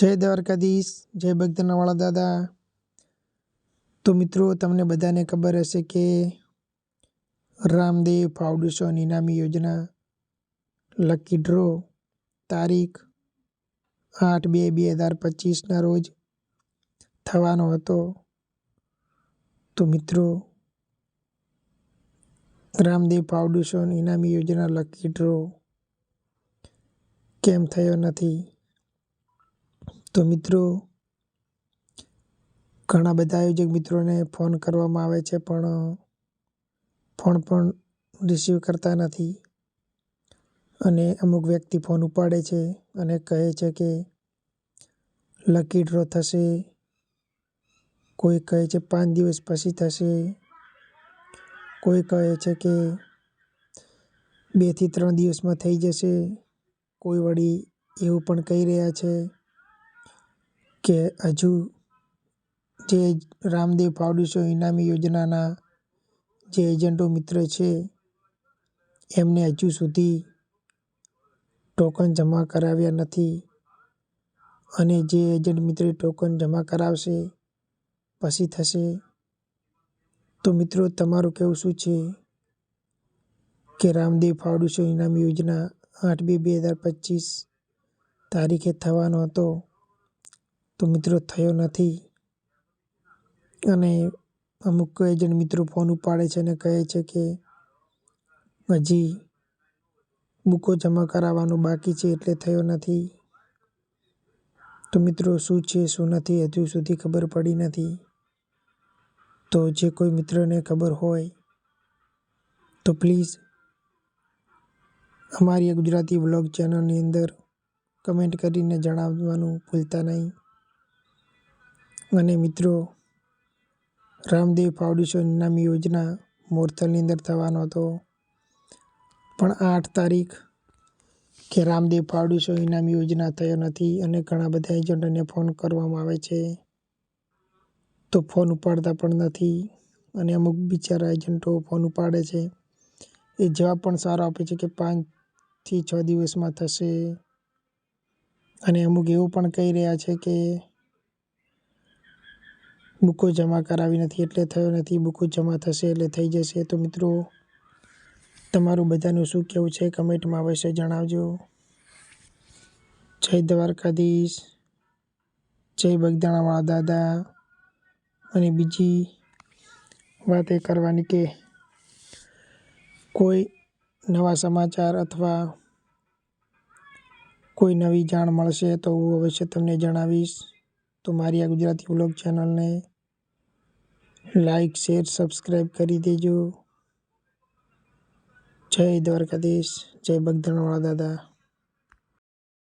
જય દ્વારકાધીશ, જય ભક્તનાવાળા દાદા. તો મિત્રો, તમને બધાને ખબર હશે કે રામદેવ ફાઉન્ડેશન ઇનામી યોજના લકી ડ્રો તારીખ આઠ બે બે હજાર પચીસના રોજ થવાનો હતો. તો મિત્રો, રામદેવ ફાઉન્ડેશન ઇનામી યોજના લકી ડ્રો કેમ થયો નથી? તો મિત્રો, ઘણા બધા આયોજક મિત્રોને ફોન કરવામાં આવે છે, પણ ફોન પણ રિસીવ કરતા નથી. અને અમુક વ્યક્તિ ફોન ઉપાડે છે અને કહે છે કે લકી ડ્રો થશે. કોઈ કહે છે, પાંચ દિવસ પછી થશે. કોઈ કહે છે કે બેથી ત્રણ દિવસમાં થઈ જશે. કોઈ વળી એવું પણ કહી રહ્યા છે. કે હજુ જે રામદેવ ફાઉન્ડેશન ઇનામી યોજનાના જે એજન્ટો મિત્ર છે, એમને હજુ સુધી ટોકન જમા કરાવ્યા નથી. અને જે એજન્ટ મિત્રે ટોકન જમા કરાવશે, પછી થશે. તો મિત્રો, તમારું કહેવું શું છે કે રામદેવ ફાઉન્ડેશન ઇનામી યોજના આઠ બે બે હજાર પચીસ તારીખે થવાનો હતો? તો મિત્રો થયો નથી. અને અમુક એજન્ટ મિત્રો ફોન ઉપાડે છે અને કહે છે કે હજી બુકો જમા કરાવવાનું બાકી છે એટલે થયો નથી. તો મિત્રો શું છે, શું નથી હજુ સુધી ખબર પડી નથી. તો જે કોઈ મિત્રને ખબર હોય તો પ્લીઝ અમારી ગુજરાતી વ્લોગ ચેનલની અંદર કમેન્ટ કરીને જણાવવાનું ભૂલતા નહીં. અને મિત્રો, રામદેવ ફાઉન્ડેશન ઇનામી યોજના મોરથલની અંદર થવાનો હતો. પણ આઠ તારીખ કે રામદેવ ફાઉન્ડેશન ઇનામ યોજના થયો નથી અને ઘણા બધા એજન્ટોને ફોન કરવામાં આવે છે. તો ફોન ઉપાડતા પણ નથી અને અમુક બિચારા એજન્ટો ફોન ઉપાડે છે. એ જવાબ પણ સારો આપે છે કે પાંચથી છ દિવસમાં થશે. અને અમુક એવું પણ કહી રહ્યા છે કે બુકો જમા કરાવી નથી, એટલે થયો નથી, બુકો જમા થશે એટલે થઈ જશે. તો મિત્રો, તમારું બધાનું શું કહેવું છે? કમેન્ટમાં અવશ્ય જણાવજો. જય દ્વારકાધીશ, જય બગદાણાવાળા દાદા. અને બીજી વાત એ કરવાની કે કોઈ નવા સમાચાર અથવા કોઈ નવી જાણ મળશે તો હું અવશ્ય તમને જણાવીશ. તો મારી આ ગુજરાતી વ્લોગ ચેનલને લાઈક, શેર, સબસ્ક્રાઈબ કરી દેજો. જય દ્વારકાધીશ. જય બગદાણાવાળા દાદા.